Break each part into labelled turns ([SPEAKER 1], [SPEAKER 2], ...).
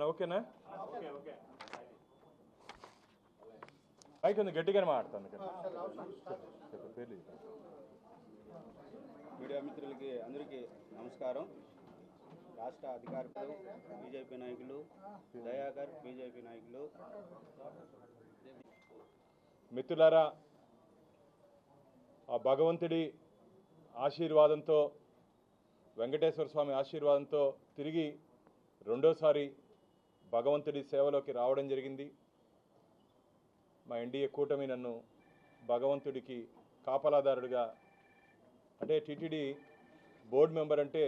[SPEAKER 1] అన్న ఓకేనా? మైక్ ఉంది గట్టిగానే మాట్లాడుతాను.
[SPEAKER 2] మీడియా మిత్రులకి అందరికీ నమస్కారం. రాష్ట్ర అధికారులు బీజేపీ నాయకులు దయాకర్ బీజేపీ నాయకులు.
[SPEAKER 1] మిత్రులారా ఆ భగవంతుడి ఆశీర్వాదంతో వెంకటేశ్వర స్వామి ఆశీర్వాదంతో తిరిగి రెండోసారి భగవంతుడి సేవలోకి రావడం జరిగింది. మా ఎన్డీఏ కూటమి నన్ను భగవంతుడికి కాపలాదారుడిగా అంటే టీటీడీ బోర్డు మెంబర్ అంటే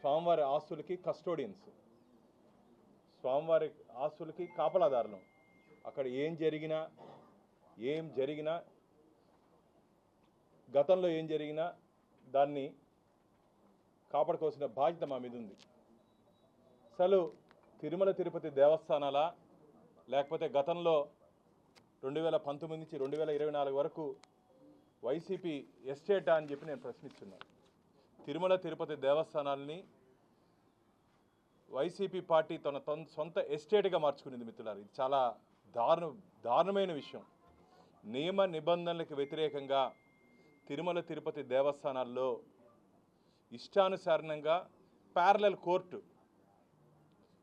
[SPEAKER 1] స్వామివారి ఆస్తులకి కస్టోడియన్స్. స్వామివారి ఆస్తులకి కాపలాదారులం. అక్కడ ఏం జరిగినా ఏం జరిగినా గతంలో ఏం జరిగినా దాన్ని కాపాడుకోవాల్సిన బాధ్యత మా మీద ఉంది అసలు తిరుమల తిరుపతి దేవస్థానాల లేకపోతే గతంలో రెండు వేల పంతొమ్మిది నుంచి రెండు వేల ఇరవై నాలుగు వరకు వైసీపీ ఎస్టేటా అని చెప్పి నేను ప్రశ్నిస్తున్నాను తిరుమల తిరుపతి దేవస్థానాలని వైసీపీ పార్టీ తన తన సొంత ఎస్టేట్గా మార్చుకునేది మిత్రులారు. ఇది చాలా దారుణ దారుణమైన విషయం. నియమ నిబంధనలకు వ్యతిరేకంగా తిరుమల తిరుపతి దేవస్థానాల్లో ఇష్టానుసారణంగా ప్యారలల్ కోర్టు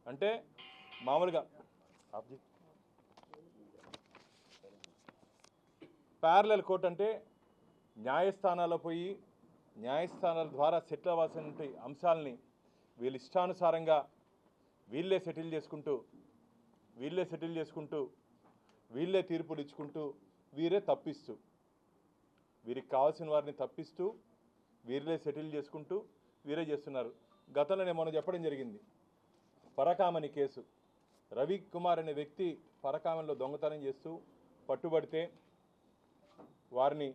[SPEAKER 1] అంటే మామూలుగా ప్యారలల్ కోర్ట్ అంటే న్యాయస్థానాల్లో పోయి న్యాయస్థానాల ద్వారా సెటిల్ అవ్వాల్సిన అంశాలని వీళ్ళు ఇష్టానుసారంగా వీళ్ళే సెటిల్ చేసుకుంటూ వీళ్ళే సెటిల్ చేసుకుంటూ వీళ్ళే తీర్పులు ఇచ్చుకుంటూ వీరే తప్పిస్తూ వీరికి కావాల్సిన వారిని తప్పిస్తూ వీరిలే సెటిల్ చేసుకుంటూ వీరే చేస్తున్నారు. గతంలో నేను చెప్పడం జరిగింది. పరకామణి కేసు. రవి కుమార్ అనే వ్యక్తి పరకామణిలో దొంగతనం చేస్తూ పట్టుబడితే వారిని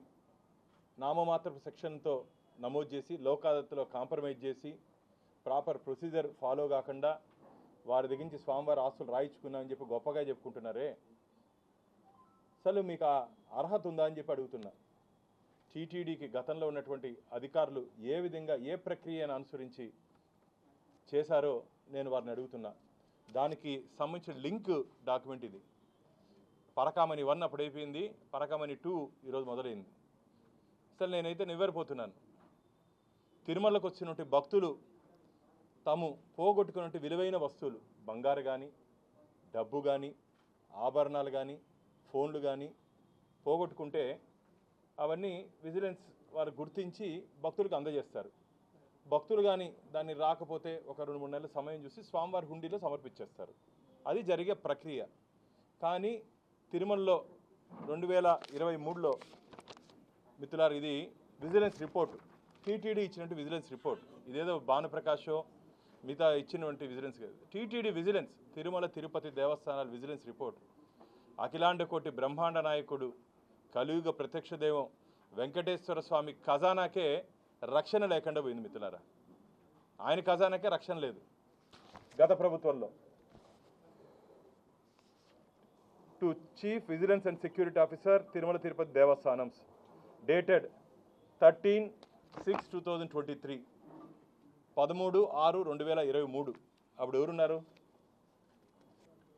[SPEAKER 1] నామమాత్రపు సెక్షన్తో నమోదు చేసి లోక్ కాంప్రమైజ్ చేసి ప్రాపర్ ప్రొసీజర్ ఫాలో కాకుండా వారి దగ్గర నుంచి స్వామివారి ఆస్తులు రాయించుకున్నామని చెప్పి గొప్పగా చెప్పుకుంటున్నారే? అసలు మీకు ఆ అర్హత ఉందా అని చెప్పి అడుగుతున్నా. టీటీడీకి గతంలో ఉన్నటువంటి అధికారులు ఏ విధంగా ఏ ప్రక్రియను అనుసరించి చేశారో నేను వారిని అడుగుతున్నా. దానికి సంబంధించిన లింక్ డాక్యుమెంట్ ఇది. పరకామణి వన్ అప్పుడు అయిపోయింది. పరకామణి టూ ఈరోజు మొదలైంది. అసలు నేనైతే నివ్వెరపోతున్నాను. తిరుమలకు వచ్చినటువంటి భక్తులు తాము పోగొట్టుకున్నట్టు విలువైన వస్తువులు బంగారు కానీ డబ్బు కానీ ఆభరణాలు కానీ ఫోన్లు కానీ పోగొట్టుకుంటే అవన్నీ విజిలెన్స్ వారు గుర్తించి భక్తులకు అందజేస్తారు. భక్తులు కానీ దాన్ని రాకపోతే ఒక రెండు మూడు నెలల సమయం చూసి స్వామివారి హుండీలో సమర్పించేస్తారు. అది జరిగే ప్రక్రియ. కానీ తిరుమలలో రెండు వేల ఇరవై మూడులో మిత్రులారు ఇది విజిలెన్స్ రిపోర్ట్. టీటీడీ ఇచ్చినట్టు విజిలెన్స్ రిపోర్ట్. ఇదేదో భానుప్రకాశో మిగతా ఇచ్చినటువంటి vigilance TTD vigilance Tirumala Tirupati దేవస్థానాల vigilance report. అఖిలాండ కోటి బ్రహ్మాండ నాయకుడు కలియుగ ప్రత్యక్ష దైవం వెంకటేశ్వర స్వామి ఖజానాకే రక్షణ లేకుండా పోయింది మిత్రులారా. ఆయన ఖజానాకే రక్షణ లేదు. గత ప్రభుత్వంలో to chief vigilance and security officer Tirumala Tirupati Devasthanam dated thirteen six two thousand twenty three పదమూడు ఆరు రెండు వేల ఇరవై మూడు. అప్పుడు ఎవరున్నారు?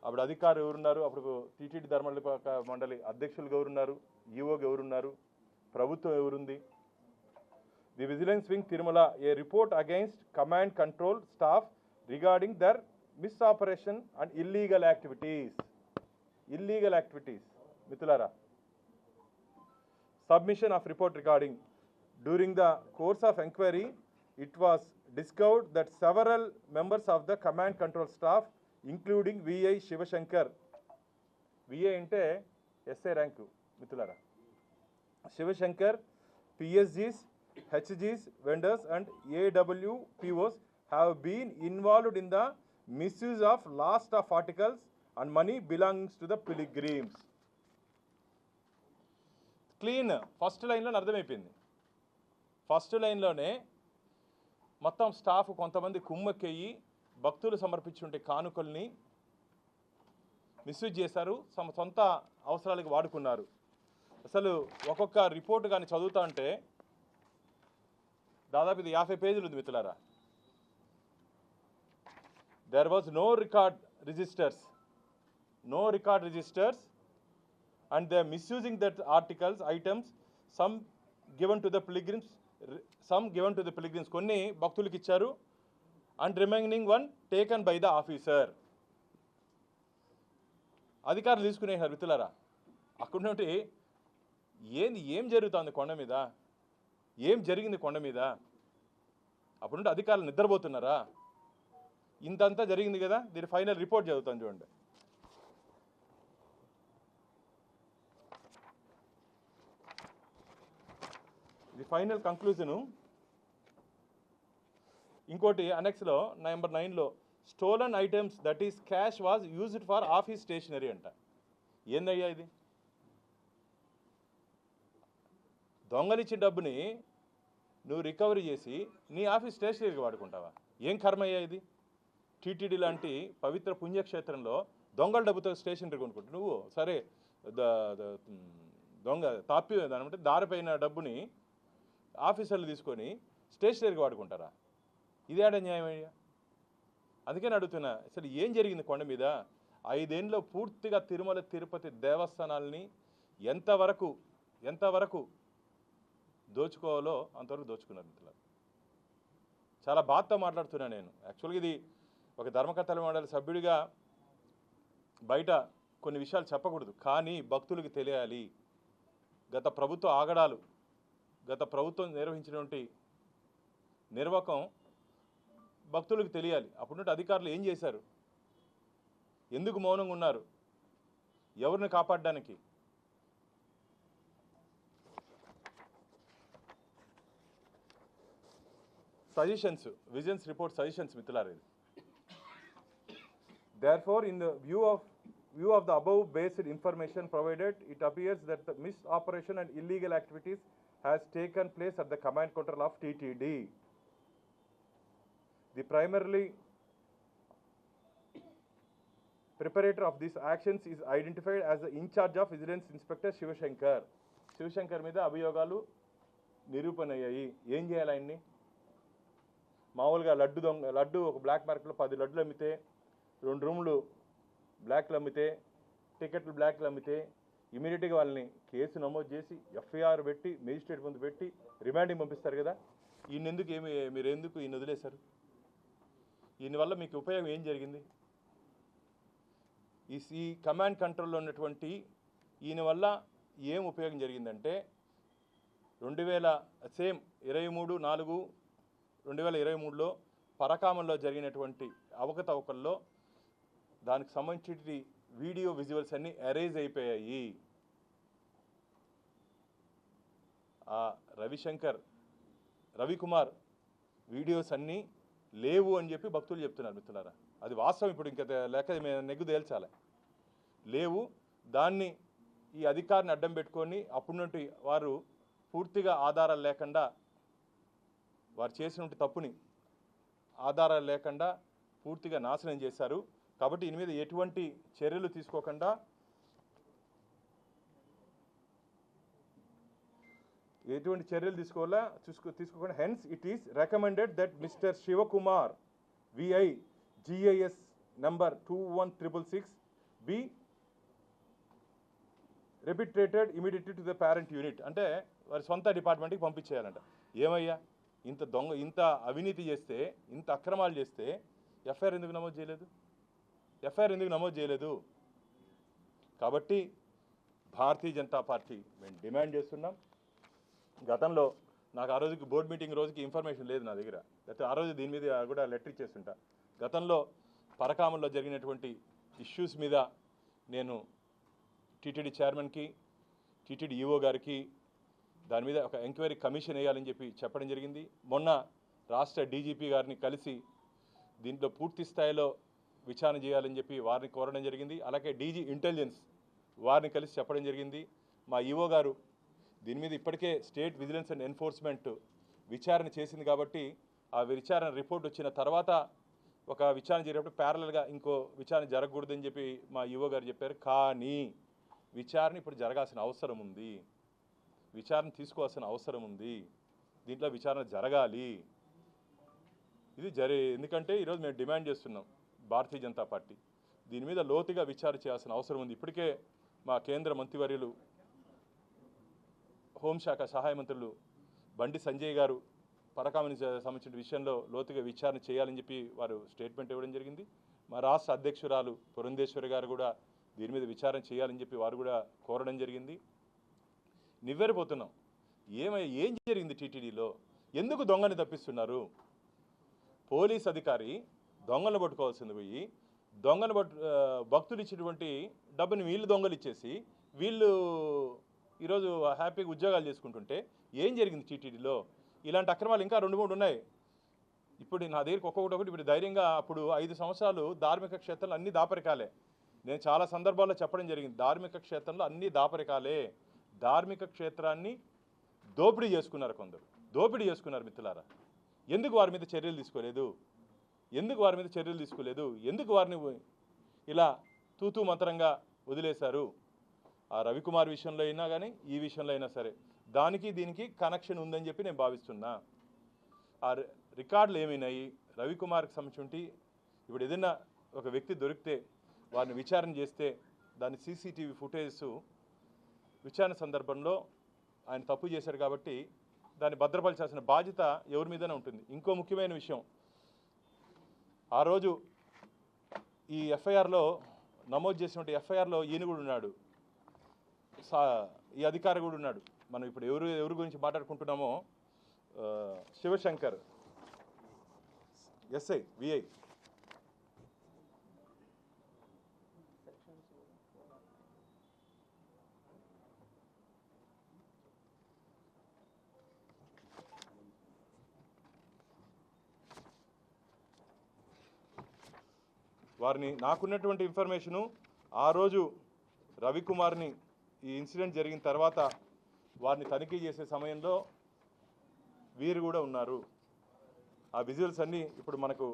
[SPEAKER 1] అప్పుడు అధికారులు ఎవరున్నారు? అప్పుడు టీటీడీ ధర్మల మండలి అధ్యక్షులుగా ఎవరున్నారు? ఈఓగా ఎవరున్నారు? ప్రభుత్వం ఎవరుంది? The vigilance wing Tirumala a report against command control staff regarding their misoperation and illegal activities illegal activities activities submission of report regarding during the course of inquiry it was discovered that several members of the command control staff including vi Shivshankar VI అంటే SI rank మిత్రులారా Shivashankar పిఎస్జీస్ హెచ్జీస్ vendors and ఏడబ్ల్యూపిఓస్ have been involved in the misuse of lost of articles and money belongs to the pilgrims clean first లైన్లో అర్థమైపోయింది. First లైన్లోనే మొత్తం staff కొంతమంది కుమ్మక్కెయ్యి భక్తులు సమర్పించుంటే కానుకల్ని misuse చేశారు. తమ సొంత అవసరాలకు వాడుకున్నారు. అసలు ఒక్కొక్క రిపోర్ట్ కానీ చదువుతా అంటే దాదాపు ఇది యాభై పేజీలు ఉంది మిత్రులారా. There was no record registers no record registers and they misusing that articles items some given to the pilgrims some given to the pilgrims కొన్ని భక్తులకి ఇచ్చారు. And remaining one taken by the officer అధికారులు తీసుకునే sir మిత్రులారా. అక్కడ ఏంది ఏం జరుగుతుంది కొండ మీద? ఏం జరిగింది కొండ మీద? అప్పుడు అధికారులు నిద్రపోతున్నారా? ఇంతంతా జరిగింది కదా? దీని ఫైనల్ రిపోర్ట్ చదువుతాను చూడండి. ఇది ఫైనల్ కంక్లూజను. ఇంకోటి అనెక్స్లో నెంబర్ నైన్లో stolen items that is cash was used for office stationery అంట. ఏందయ్యా ఇది? దొంగలిచ్చిన డబ్బుని నువ్వు రికవరీ చేసి నీ ఆఫీస్ స్టేషనరీకి వాడుకుంటావా? ఏం కర్మయ్యా ఇది? టీటీడీ లాంటి పవిత్ర పుణ్యక్షేత్రంలో దొంగల డబ్బుతో స్టేషనరీ కొనుక్కుంటు నువ్వు సరే దొంగ తాపి దానిమంటే దారిపోయిన డబ్బుని ఆఫీసర్లు తీసుకొని స్టేషనరీకి వాడుకుంటారా? ఇదేడ న్యాయం అయ్యా? అందుకని అడుగుతున్నా అసలు ఏం జరిగింది కొండ మీద? ఐదేళ్ళలో పూర్తిగా తిరుమల తిరుపతి దేవస్థానాల్ని ఎంతవరకు ఎంతవరకు దోచుకోవాలో అంతవరకు దోచుకున్నారు మిత్రులారు. చాలా బాధతో మాట్లాడుతున్నాను నేను. యాక్చువల్గా ఇది ఒక ధర్మకర్తల మండలి సభ్యుడిగా బయట కొన్ని విషయాలు చెప్పకూడదు. కానీ భక్తులకు తెలియాలి. గత ప్రభుత్వ ఆగడాలు గత ప్రభుత్వం నిర్వహించినటువంటి నిర్వాకం భక్తులకు తెలియాలి. అప్పుడు అధికారులు ఏం చేశారు? ఎందుకు మౌనంగా ఉన్నారు? ఎవరిని కాపాడడానికి? సజెషన్స్ విజన్స్ రిపోర్ట్ సజెషన్స్ మిత్రులారా ఇది therefore in the view of view of the above based information provided it appears that the misoperation and illegal activities has taken place at the command control of TTD the primarily perpetrator of this actions is identified as the incharge of vigilance inspector Shivashankar Shivashankar మీద అభియోగాలు నిరూపణ అయ్యాయి ఏం చేయాలి ఆయన్ని? మామూలుగా లడ్డు దొంగ లడ్డు ఒక బ్లాక్ మార్కెట్లో పది లడ్డులు అమ్మితే రెండు రూములు బ్లాక్లు అమ్మితే టికెట్లు బ్లాక్లు అమ్మితే ఇమీడియట్గా వాళ్ళని కేసు నమోదు చేసి ఎఫ్ఐఆర్ పెట్టి మేజిస్ట్రేట్ ముందు పెట్టి రిమాండింగ్ పంపిస్తారు కదా. ఈయన ఎందుకు ఏమి మీరు ఎందుకు ఈయన వదిలేశారు? ఈయన వల్ల మీకు ఉపయోగం ఏం జరిగింది? ఈ ఈ కమాండ్ కంట్రోల్లో ఉన్నటువంటి ఈయన వల్ల ఏం ఉపయోగం జరిగిందంటే రెండు వేల సేమ్ ఇరవై మూడు నాలుగు రెండు వేల ఇరవై మూడులో పరకామంలో జరిగినటువంటి అవకతవకల్లో దానికి సంబంధించి వీడియో విజువల్స్ అన్నీ అరేజ్ అయిపోయాయి. ఆ రవిశంకర్ రవికుమార్ వీడియోస్ అన్నీ లేవు అని చెప్పి భక్తులు చెప్తున్నారు మిత్రులారా. అది వాస్తవం ఇప్పుడు ఇంకా లేక మేము నెగ్గు తేల్చాలి. లేవు. దాన్ని ఈ అధికారిని అడ్డం పెట్టుకొని అప్పుడు నుండి వారు పూర్తిగా ఆధారాలు లేకుండా వారు చేసినటువంటి తప్పుని ఆధారాలు లేకుండా పూర్తిగా నాశనం చేశారు. కాబట్టి దీని మీద ఎటువంటి చర్యలు తీసుకోకుండా ఎటువంటి చర్యలు తీసుకోవాలా? చూసుకో తీసుకోకుండా. Hence it is recommended that mister Shivakumar VI GIS number two one triple six be repatriated immediately to the parent unit అంటే వారి సొంత డిపార్ట్మెంట్కి పంపించేయాలంట. ఏమయ్యా? ఇంత దొంగ ఇంత అవినీతి చేస్తే ఇంత అక్రమాలు చేస్తే ఎఫ్ఐఆర్ ఎందుకు నమోదు చేయలేదు? ఎఫ్ఐఆర్ ఎందుకు నమోదు చేయలేదు? కాబట్టి భారతీయ జనతా పార్టీ మేము డిమాండ్ చేస్తున్నాం. గతంలో నాకు ఆ రోజుకి బోర్డు మీటింగ్ రోజుకి ఇన్ఫర్మేషన్ లేదు నా దగ్గర. లేకపోతే ఆ రోజు దీని మీద కూడా లెటర్ ఇచ్చేస్తుంటా. గతంలో పరకామంలో జరిగినటువంటి ఇష్యూస్ మీద నేను టీటీడీ చైర్మన్కి టీటీడీ ఈఓ గారికి దాని మీద ఒక ఎంక్వైరీ కమిషన్ వేయాలని చెప్పి చెప్పడం జరిగింది. మొన్న రాష్ట్ర డీజీపీ గారిని కలిసి దీంట్లో పూర్తి స్థాయిలో విచారణ చేయాలని చెప్పి వారిని కోరడం జరిగింది. అలాగే డీజీ ఇంటెలిజెన్స్ వారిని కలిసి చెప్పడం జరిగింది. మా ఈవో గారు దీని మీద ఇప్పటికే స్టేట్ విజిలెన్స్ అండ్ ఎన్ఫోర్స్మెంట్ విచారణ చేసింది కాబట్టి ఆ విచారణ రిపోర్ట్ వచ్చిన తర్వాత ఒక విచారణ జరిగినప్పుడు ప్యారలల్గా ఇంకో విచారణ జరగకూడదని చెప్పి మా ఈవో గారు చెప్పారు. కానీ విచారణ ఇప్పుడు జరగాల్సిన అవసరం ఉంది. విచారణ తీసుకోవాల్సిన అవసరం ఉంది. దీంట్లో విచారణ జరగాలి. ఇది జరి ఎందుకంటే ఈరోజు మేము డిమాండ్ చేస్తున్నాం భారతీయ జనతా పార్టీ. దీని మీద లోతుగా విచారణ చేయాల్సిన అవసరం ఉంది. ఇప్పటికే మా కేంద్ర మంత్రివర్యులు హోంశాఖ సహాయ మంత్రులు బండి సంజయ్ గారు పరకామని సంబంధించిన విషయంలో లోతుగా విచారణ చేయాలని చెప్పి వారు స్టేట్మెంట్ ఇవ్వడం జరిగింది. మా రాష్ట్ర అధ్యక్షురాలు పురంధేశ్వరి గారు కూడా దీని మీద విచారణ చేయాలని చెప్పి వారు కూడా కోరడం జరిగింది. నివ్వెరపోతున్నాం. ఏమై ఏం జరిగింది టీటీడీలో? ఎందుకు దొంగని తప్పిస్తున్నారు? పోలీస్ అధికారి దొంగలు పట్టుకోవాల్సింది పోయి దొంగలు పట్టు భక్తులు ఇచ్చినటువంటి డబ్బుని వీళ్ళు దొంగలు ఇచ్చేసి వీళ్ళు ఈరోజు హ్యాపీగా ఉద్యోగాలు చేసుకుంటుంటే ఏం జరిగింది టీటీడీలో? ఇలాంటి అక్రమాలు ఇంకా రెండు మూడు ఉన్నాయి. ఇప్పుడు నా దగ్గరికి ఒక్కొక్కటి ఒకటి ఇప్పుడు ధైర్యంగా అప్పుడు ఐదు సంవత్సరాలు ధార్మిక క్షేత్రంలో అన్ని దాపరికాలే. నేను చాలా సందర్భాల్లో చెప్పడం జరిగింది ధార్మిక క్షేత్రంలో అన్ని దాపరికాలే. ధార్మిక క్షేత్రాన్ని దోపిడీ చేసుకున్నారు కొందరు. దోపిడీ చేసుకున్నారు మిత్రులారా. ఎందుకు వారి మీద చర్యలు తీసుకోలేదు? ఎందుకు వారి మీద చర్యలు తీసుకోలేదు? ఎందుకు వారిని ఇలా తూతూ మంత్రంగా వదిలేశారు? ఆ రవికుమార్ విషయంలో అయినా కానీ ఈ విషయంలో అయినా సరే దానికి దీనికి కనెక్షన్ ఉందని చెప్పి నేను భావిస్తున్నా. ఆ రి- రికార్డులు ఏమైనాయి? రవికుమార్కి సంబంధించి ఇప్పుడు ఏదైనా ఒక వ్యక్తి దొరికితే వారిని విచారణ చేస్తే దాని సీసీటీవీ ఫుటేజెస్ విచారణ సందర్భంలో ఆయన తప్పు చేశారు కాబట్టి దాన్ని భద్రపరచాల్సిన బాధ్యత ఎవరి మీదనే ఉంటుంది. ఇంకో ముఖ్యమైన విషయం. ఆ రోజు ఈ ఎఫ్ఐఆర్లో నమోదు చేసినటువంటి ఎఫ్ఐఆర్లో ఈయన కూడా ఉన్నాడు. సా ఈ అధికారి కూడా ఉన్నాడు. మనం ఇప్పుడు ఎవరు ఎవరి గురించి మాట్లాడుకుంటున్నామో శివశంకర్ ఎస్ఐ విఐ. వారిని నాకున్నటువంటి ఇన్ఫర్మేషను ఆ రోజు రవికుమార్ని ఈ ఇన్సిడెంట్ జరిగిన తర్వాత వారిని తనిఖీ చేసే సమయంలో వీరు కూడా ఉన్నారు. ఆ విజువల్స్ అన్నీ ఇప్పుడు మనకు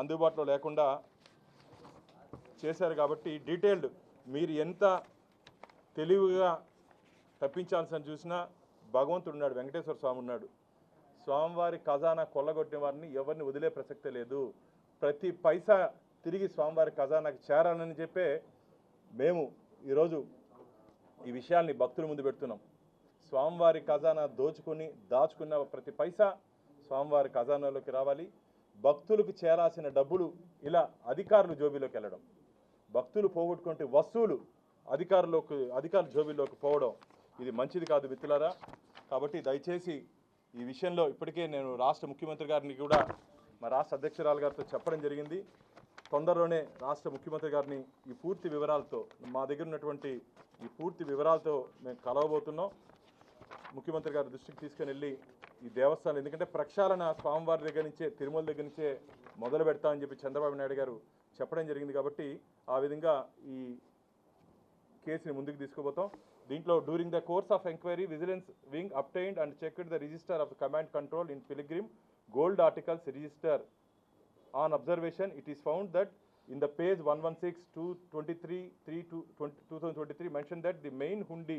[SPEAKER 1] అందుబాటులో లేకుండా చేశారు కాబట్టి డీటెయిల్డ్ మీరు ఎంత తెలివిగా తప్పించాల్సిన చూసినా భగవంతుడు ఉన్నాడు వెంకటేశ్వర స్వామి ఉన్నాడు. స్వామివారి ఖజానా కొల్లగొట్టిన వారిని ఎవరిని వదిలే ప్రసక్తే లేదు. ప్రతి పైసా తిరిగి స్వామివారి ఖజానాకి చేరాలని చెప్పే మేము ఈరోజు ఈ విషయాల్ని భక్తుల ముందు పెడుతున్నాం. స్వామివారి ఖజానా దోచుకుని దాచుకున్న ప్రతి పైసా స్వామివారి ఖజానాలోకి రావాలి. భక్తులకు చేరాల్సిన డబ్బులు ఇలా అధికారులు జోబీలోకి వెళ్ళడం. భక్తులు పోగొట్టుకుంటే వస్తువులు అధికారులకు అధికారుల జోబీలోకి పోవడం ఇది మంచిది కాదు మిత్రులారా. కాబట్టి దయచేసి ఈ విషయంలో ఇప్పటికే నేను రాష్ట్ర ముఖ్యమంత్రి గారిని కూడా మా రాష్ట్ర అధ్యక్షురాలు గారితో చెప్పడం జరిగింది. తొందరలోనే రాష్ట్ర ముఖ్యమంత్రి గారిని ఈ పూర్తి వివరాలతో మా దగ్గర ఉన్నటువంటి ఈ పూర్తి వివరాలతో మేము కలవబోతున్నాం. ముఖ్యమంత్రి గారి దృష్టికి తీసుకుని వెళ్ళి ఈ దేవస్థానం ఎందుకంటే ప్రక్షాళన స్వామివారి దగ్గర నుంచే తిరుమల దగ్గర నుంచే మొదలు పెడతామని చెప్పి చంద్రబాబు నాయుడు గారు చెప్పడం జరిగింది కాబట్టి ఆ విధంగా ఈ కేసుని ముందుకు తీసుకుపోతాం. దీంట్లో during the course of enquiry vigilance wing obtained and checked the register of command control in pilgrim gold articles register on observation, it is found that in the page 116, 223, 3 to 20 2023 mentioned that the main hundi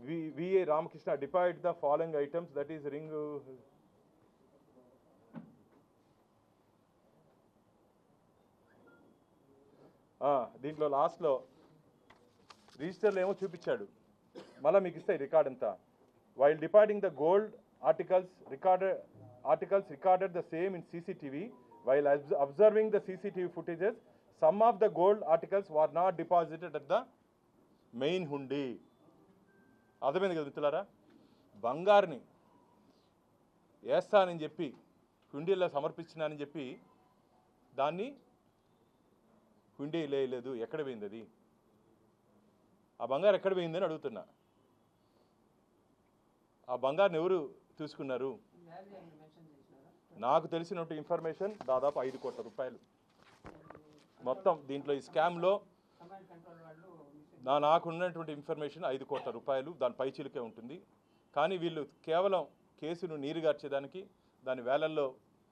[SPEAKER 1] V, VA Ramakrishna deployed the following items that is ring. uh, ఆ, దీంట్లో లాస్ట్లో రిజిస్టర్లో ఏమో చూపించాడు మళ్ళీ మీకు ఇస్తాయి record అంతా while departing the gold articles recorded articles recorded the same in CCTV while observing the CCTV footages some of the gold articles were not deposited at the main hundi అర్థమైంది కదా మిత్రులారా? బంగారుని వేస్తానని చెప్పి హుండీలో సమర్పించినానని చెప్పి దాన్ని హుండీ లేదు ఎక్కడ పోయింది అది? ఆ బంగారు ఎక్కడ పోయిందని అడుగుతున్నా. ఆ బంగారుని ఎవరు తీసుకున్నారు నాకు తెలిసినట్టు ఇన్ఫర్మేషన్ దాదాపు ఐదు కోట్ల రూపాయలు. మొత్తం దీంట్లో ఈ స్కామ్లో నా నాకున్నటువంటి ఇన్ఫర్మేషన్ ఐదు కోట్ల రూపాయలు. దాని పైచిలుకే ఉంటుంది. కానీ వీళ్ళు కేవలం కేసును నీరుగార్చేదానికి దాని వేలల్లో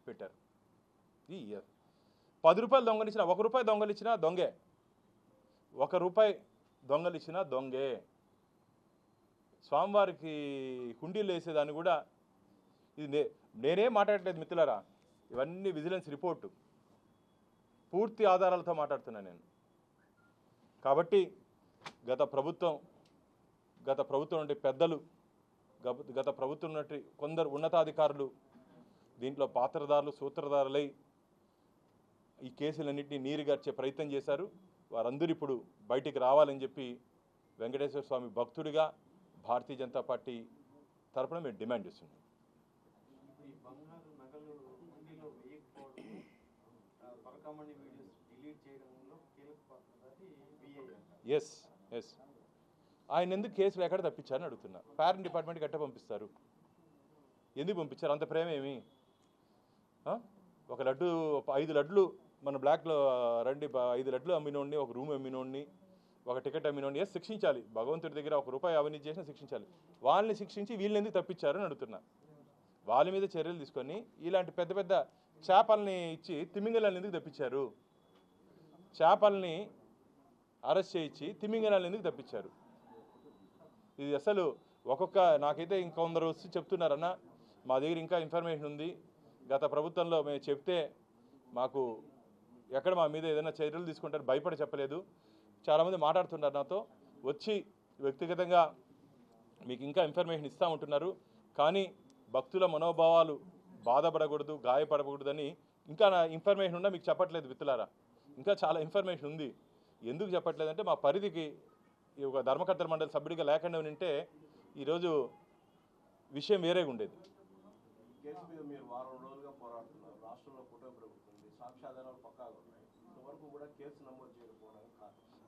[SPEAKER 1] పెట్టారు. ఈ పది రూపాయలు దొంగలిచ్చినా ఒక రూపాయి దొంగలిచ్చినా దొంగే. ఒక రూపాయి దొంగలిచ్చినా దొంగే. స్వామివారికి హుండీలు వేసేదాన్ని కూడా ఇది నే నేనేం మాట్లాడట్లేదు మిత్రులారా. ఇవన్నీ విజిలెన్స్ రిపోర్టు. పూర్తి ఆధారాలతో మాట్లాడుతున్నా నేను. కాబట్టి గత ప్రభుత్వం గత ప్రభుత్వం నుండి పెద్దలు గత గత ప్రభుత్వం నుండి కొందరు ఉన్నతాధికారులు దీంట్లో పాత్రదారులు సూత్రధారులై ఈ కేసులన్నింటినీ నీరుగార్చే ప్రయత్నం చేశారు. వారందరూ ఇప్పుడు బయటికి రావాలని చెప్పి వెంకటేశ్వర స్వామి భక్తుడిగా భారతీయ జనతా పార్టీ తరపున మేము డిమాండ్ చేస్తున్నాం
[SPEAKER 3] ఇప్పుడు ఈ బంగారు నగలు హుండీలో వేయకపోవడం వీడియోస్ డిలీట్ చేయడంలో కీలక
[SPEAKER 1] ఎస్ ఎస్ ఆయన ఎందుకు కేసులు ఎక్కడ తప్పించారని అడుగుతున్నా. పేరెంట్ డిపార్ట్మెంట్కి ఎట్ట పంపిస్తారు? ఎందుకు పంపించారు? అంత ప్రేమ ఏమి? ఒక లడ్డు ఐదు లడ్లు మన బ్లాక్లో రండి ఐదు లడ్లు అమ్మినోడిని ఒక రూమ్ అమ్మినోడిని ఒక టికెట్ అమ్మినోడిని ఎస్ శిక్షించాలి. భగవంతుడి దగ్గర ఒక రూపాయి అవినీతి చేసినా శిక్షించాలి. వాళ్ళని శిక్షించి వీళ్ళని ఎందుకు తప్పించారని అడుగుతున్నా. వాళ్ళ మీద చర్యలు తీసుకొని ఇలాంటి పెద్ద పెద్ద చేపల్ని ఇచ్చి తిమింగలాన్ని ఎందుకు తప్పించారు? చేపల్ని అరెస్ట్ చేయించి తిమింగలాన్ని ఎందుకు తప్పించారు? ఇది అసలు ఒక్కొక్క నాకైతే ఇంకొందరు వచ్చి చెప్తున్నారన్న మా దగ్గర ఇంకా ఇన్ఫర్మేషన్ ఉంది. గత ప్రభుత్వంలో మేము చెప్తే మాకు ఎక్కడ మా మీద ఏదైనా చర్యలు తీసుకుంటారు భయపడి చెప్పలేదు. చాలామంది మాట్లాడుతున్నారు నాతో. వచ్చి వ్యక్తిగతంగా మీకు ఇంకా ఇన్ఫర్మేషన్ ఇస్తూ ఉంటున్నారు. కానీ భక్తుల మనోభావాలు బాధపడకూడదు గాయపడకూడదని ఇంకా నా ఇన్ఫర్మేషన్ ఉన్నా మీకు చెప్పట్లేదు మిత్రులారా ఇంకా చాలా ఇన్ఫర్మేషన్ ఉంది. ఎందుకు చెప్పట్లేదంటే మా పరిధికి ఈ ఒక ధర్మకర్తల మండలి సభ్యుడిగా లేకుండా ఉంటే ఈరోజు విషయం వేరేగా ఉండేది.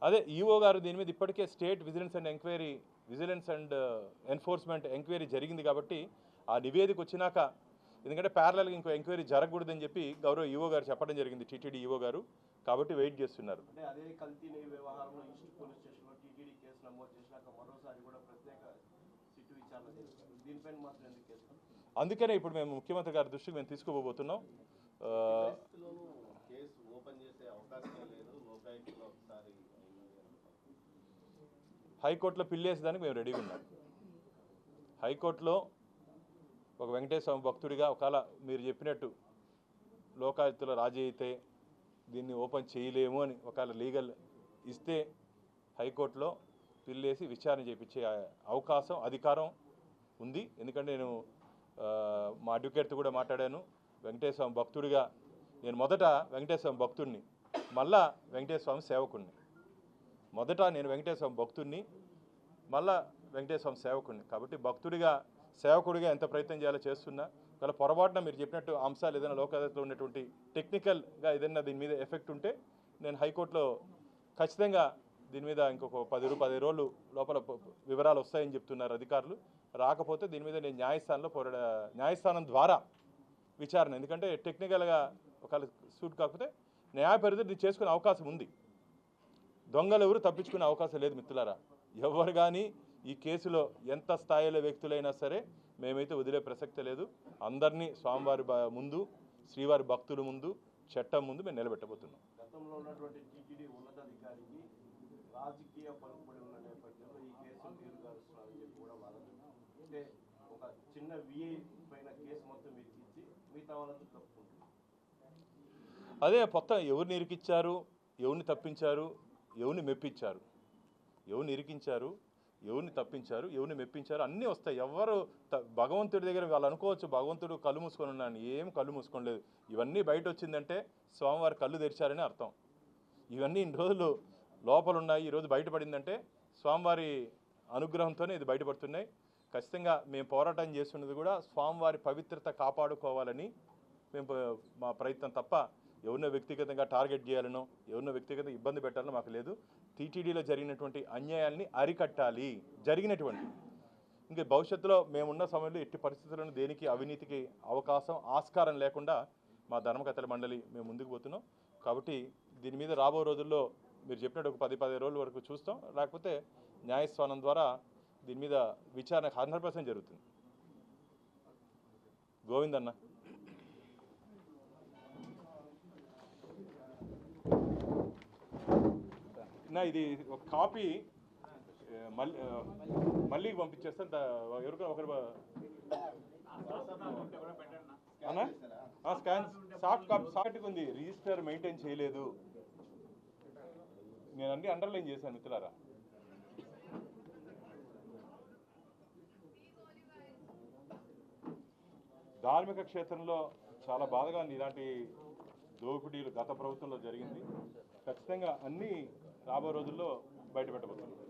[SPEAKER 1] అదే ఈఓ గారు దీని మీద ఇప్పటికే state vigilance and enquiry vigilance and enforcement enquiry జరిగింది కాబట్టి ఆ నివేదిక వచ్చినాక ఎందుకంటే ప్యారలల్గా ఇంకో ఎంక్వైరీ జరగకూడదని చెప్పి గౌరవ ఈఓ గారు చెప్పడం జరిగింది టీటీడీ ఈఓ గారు. కాబట్టి వెయిట్ చేస్తున్నారు. అందుకనే ఇప్పుడు మేము ముఖ్యమంత్రి గారి దృష్టికి మేము తీసుకోబోతున్నాం హైకోర్టులో పిల్లేసేదానికి మేము రెడీగా ఉన్నాం. హైకోర్టులో ఒక వెంకటేశ్వర భక్తుడిగా ఒకవేళ మీరు చెప్పినట్టు లోకాయుక్తుల రాజీ అయితే దీన్ని ఓపెన్ చేయలేము అని ఒకవేళ లీగల్ ఇస్తే హైకోర్టులో పిల్లేసి విచారణ చేయించే అవకాశం అధికారం ఉంది. ఎందుకంటే నేను మా అడ్వకేట్తో కూడా మాట్లాడాను. వెంకటేశ్వర భక్తుడిగా నేను మొదట వెంకటేశ్వర భక్తుడిని మళ్ళా వెంకటేశ్వర సేవకుడిని మొదట నేను వెంకటేశ్వర భక్తుడిని మళ్ళా వెంకటేశ్వర సేవకుడిని కాబట్టి భక్తుడిగా సేవకుడిగా ఎంత ప్రయత్నం చేయాలో చేస్తున్నా ఒకవేళ పొరపాటున మీరు చెప్పినట్టు అంశాలు ఏదైనా లోకాయతలో ఉన్నటువంటి టెక్నికల్గా ఏదైనా దీని మీద ఎఫెక్ట్ ఉంటే నేను హైకోర్టులో ఖచ్చితంగా దీని మీద ఇంకొక పది రూ పది రోజులు లోపల వివరాలు వస్తాయని చెప్తున్నారు అధికారులు. రాకపోతే దీని మీద నేను న్యాయస్థానంలో పోరాడ న్యాయస్థానం ద్వారా విచారణ. ఎందుకంటే టెక్నికల్గా ఒకవేళ సూట్ కాకపోతే న్యాయ పరిధి చేసుకునే అవకాశం ఉంది. దొంగలు ఎవరు తప్పించుకునే అవకాశం లేదు మిత్రులారా. ఎవరు కానీ ఈ కేసులో ఎంత స్థాయిలో వ్యక్తులైనా సరే మేమైతే వదిలే ప్రసక్తి లేదు. అందరినీ స్వామివారి ముందు శ్రీవారి భక్తుల ముందు చట్టం ముందు మేము నిలబెట్టబోతున్నాం.
[SPEAKER 4] గతంలో ఉన్నటువంటి టీటీడీ ఉన్నతాధికారికి రాజకీయ పలుకుబడి ఉన్న నేపథ్యంలో ఈ కేసు నీరు గారుస్తున్నారని చెప్పి కూడా వాదన అంటే ఒక చిన్న విఐ పైన కేసు మొత్తం మీకు ఇచ్చి మిగతా వాళ్ళంతా తప్పుకుంటున్నారు.
[SPEAKER 1] అదే మొత్తం ఎవరిని ఇరికిచ్చారు? ఎవరిని తప్పించారు? ఎవరిని మెప్పించారు? ఎవరిని ఇరికించారు? ఎవరిని తప్పించారు ఎవరిని మెప్పించారు అన్నీ వస్తాయి. ఎవరు త- భగవంతుడి దగ్గర వాళ్ళు అనుకోవచ్చు భగవంతుడు కళ్ళు మూసుకొని ఉన్నాను ఏం కళ్ళు మూసుకోలేదు ఇవన్నీ బయట వచ్చిందంటే స్వామివారి కళ్ళు తెరిచారని అర్థం. ఇవన్నీ ఇన్ని రోజులు లోపల ఉన్నాయి. ఈరోజు బయటపడిందంటే స్వామివారి అనుగ్రహంతోనే ఇది బయటపడుతున్నాయి. ఖచ్చితంగా మేము పోరాటం చేస్తున్నది కూడా స్వామివారి పవిత్రత కాపాడుకోవాలని మేము మా ప్రయత్నం తప్ప ఎవరినో వ్యక్తిగతంగా టార్గెట్ చేయాలనో ఎవరినో వ్యక్తిగతంగా ఇబ్బంది పెట్టాలనో మాకు లేదు. టీటీడీలో జరిగినటువంటి అన్యాయాల్ని అరికట్టాలి. జరిగినటువంటి. ఇంకా భవిష్యత్తులో మేమున్న సమయంలో ఎట్టి పరిస్థితులను దేనికి అవినీతికి అవకాశం ఆస్కారం లేకుండా మా ధర్మకర్తల మండలి మేము ముందుకు పోతున్నాం. కాబట్టి దీని మీద రాబో రోజుల్లో మీరు చెప్పినట్టు ఒక పది పదిహేను రోజుల వరకు చూస్తాం. లేకపోతే న్యాయస్థానం ద్వారా దీని మీద విచారణ హండ్రెడ్ పర్సెంట్ జరుగుతుంది. గోవిందన్న. నా ఇది ఒక కాపీ మళ్ళీ మళ్ళీ పంపించేస్తాను. ఎవరికైనా ఒకరు అన్నా స్కాన్ సాఫ్ట్ కాపీ సాఫ్ట్గా ఉంది. రిజిస్టర్ మెయింటైన్ చేయలేదు. నేను అన్ని అండర్లైన్ చేశాను మిత్రులారా. ధార్మిక క్షేత్రంలో చాలా బాధగా ఉంది. ఇలాంటి దోపిడీలు గత ప్రభుత్వంలో జరిగింది. ఖచ్చితంగా అన్నీ రాబో రోజుల్లో బయటపెట్టబోతున్నాం.